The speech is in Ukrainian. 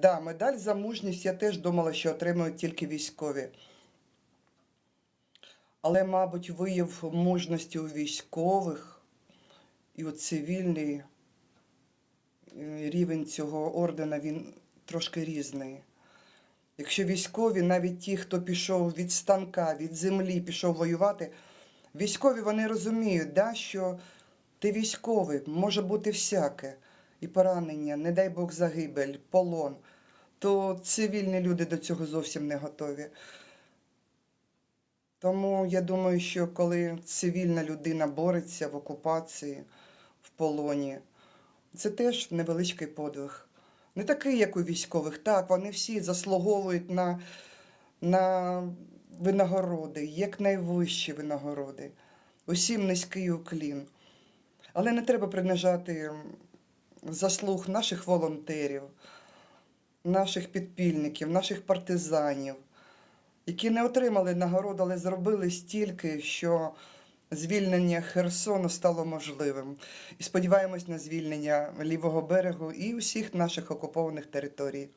Да, медаль за мужність я теж думала, що отримують тільки військові. Але, мабуть, вияв мужності у військових і у цивільний рівень цього ордена він трошки різний. Якщо військові, навіть ті, хто пішов від станка, від землі, пішов воювати, військові вони розуміють, да, що ти військовий, може бути всяке, і поранення, не дай Бог загибель, полон, то цивільні люди до цього зовсім не готові. Тому я думаю, що коли цивільна людина бореться в окупації, в полоні, це теж невеличкий подвиг. Не такий, як у військових. Так, вони всі заслуговують на, на винагороди, як найвищі винагороди. Усім низький уклін. Але не треба принижати заслуг наших волонтерів, наших підпільників, наших партизанів, які не отримали нагороду, але зробили стільки, що звільнення Херсону стало можливим. І сподіваємось на звільнення лівого берегу і усіх наших окупованих територій.